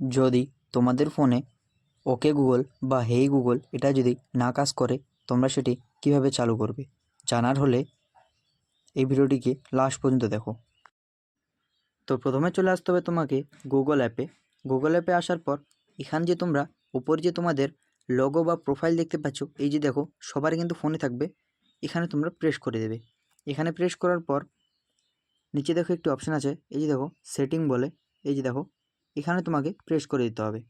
যদি তোমাদের ফোনে ওকে গুগল বা হেই গুগল এটা যদি না কাজ করে, তোমরা সেটি কীভাবে চালু করবে? জানার হলে এই ভিডিওটিকে লাস্ট পর্যন্ত দেখো। তো প্রথমে চলে আসতে হবে তোমাকে গুগল অ্যাপে। গুগল অ্যাপে আসার পর এখানে যে তোমরা, উপরে যে তোমাদের লগো বা প্রোফাইল দেখতে পাচ্ছ, এই যে দেখো সবার কিন্তু ফোনে থাকবে। এখানে তোমরা প্রেস করে দেবে। এখানে প্রেস করার পর নিচে দেখো একটি অপশান আছে, এই যে দেখো সেটিং বলে, এই যে দেখো এখানে তোমাকে প্রেস করে দিতে হবে।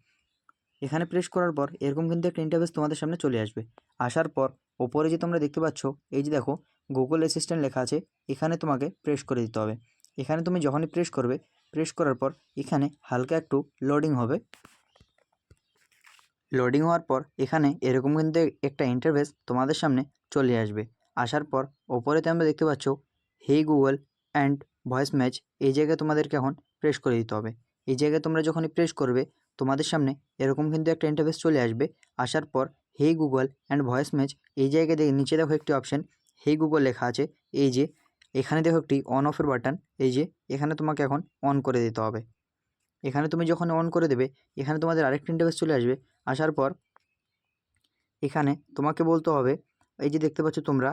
এখানে প্রেস করার পর এরকম কিন্তু একটা ইন্টারভেস তোমাদের সামনে চলে আসবে। আসার পর ওপরে যে তোমরা দেখতে পাচ্ছ, এই যে দেখো গুগল অ্যাসিস্ট্যান্ট লেখা আছে, এখানে তোমাকে প্রেস করে দিতে হবে। এখানে তুমি যখনই প্রেস করবে প্রেস করার পর এখানে হালকা একটু লোডিং হবে। লোডিং হওয়ার পর এখানে এরকম কিন্তু একটা ইন্টারভেস তোমাদের সামনে চলে আসবে। আসার পর ওপরে তোমরা দেখতে পাচ্ছ hey Google and voice match এই জায়গায় তোমাদেরকে এখন প্রেস করে দিতে হবে। এই জায়গায় তোমরা যখনই প্রেস করবে, তোমাদের সামনে এরকম কিন্তু একটা ইন্টারভেস চলে আসবে। আসার পর hey Google and voice match এই জায়গায় দেখে নিচে দেখো একটি অপশান হেই গুগল লেখা আছে। এই যে, এখানে দেখো একটি অন অফের বাটন এই যে, এখানে তোমাকে এখন অন করে দিতে হবে। এখানে তুমি যখন অন করে দেবে, এখানে তোমাদের আরেকটি ইন্টারভেস চলে আসবে। আসার পর, এখানে তোমাকে বলতে হবে, এই যে দেখতে পাচ্ছ তোমরা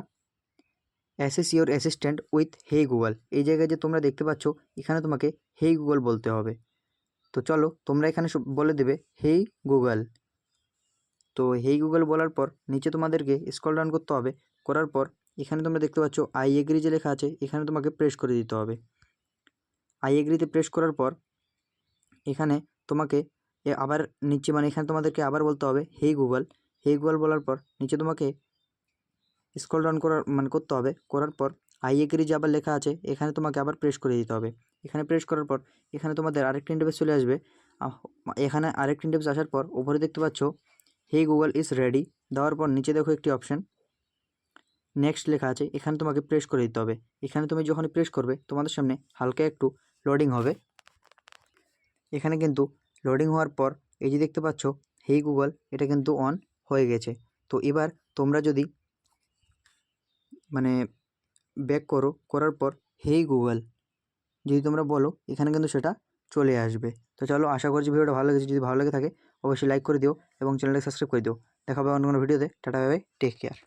access your assistant with hey Google এই জায়গায় যে তোমরা দেখতে পাচ্ছ, এখানে তোমাকে হেই গুগল বলতে হবে। তো চলো তোমরা এখানে বলে দেবে, হেই গুগল। তো হেই গুগল বলার পর নিচে তোমাদেরকে স্ক্রল ডাউন করতে হবে, করার পর এখানে তোমরা দেখতে পাচ্ছ আই এগ্রি যে লেখা আছে, এখানে তোমাকে প্রেস করে দিতে হবে। আই এগ্রিতে প্রেস করার পর এখানে তোমাকে আবার নিচে মানে এখানে তোমাদেরকে আবার বলতে হবে, হেই গুগল। হেই গুগল বলার পর নিচে তোমাকে স্ক্রল ডাউন করার মানে করতে হবে। করার পর আই এগ্রি যে আবার লেখা আছে, এখানে তোমাকে আবার প্রেস করে দিতে হবে। এখানে প্রেস করার পর এখানে তোমাদের আরেকটি ইন্টারভেস চলে আসবে। এখানে আরেকটি ইন্টারভেস আসার পর উপরে দেখতে পাচ্ছ হেই গুগল ইজ রেডি দেওয়ার পর নিচে দেখো একটি অপশান নেক্সট লেখা আছে, এখানে তোমাকে প্রেস করে দিতে হবে। এখানে তুমি যখনই প্রেস করবে, তোমাদের সামনে হালকা একটু লোডিং হবে। এখানে কিন্তু লোডিং হওয়ার পর এই যে দেখতে পাচ্ছ হেই গুগল এটা কিন্তু অন হয়ে গেছে। তো এবার তোমরা যদি মানে ব্যাক করো, করার পর হেই গুগল যদি তোমরা বলো, এখানে কিন্তু সেটা চলে আসবে। তো চলো, আশা করছি ভিডিওটা ভালো লেগেছে। যদি ভালো লেগে থাকে, অবশ্যই লাইক করে দিও এবং চ্যানেলটা সাবস্ক্রাইব করে দিও। দেখা হবে অন্য কোনো ভিডিওতে। Tata bye take care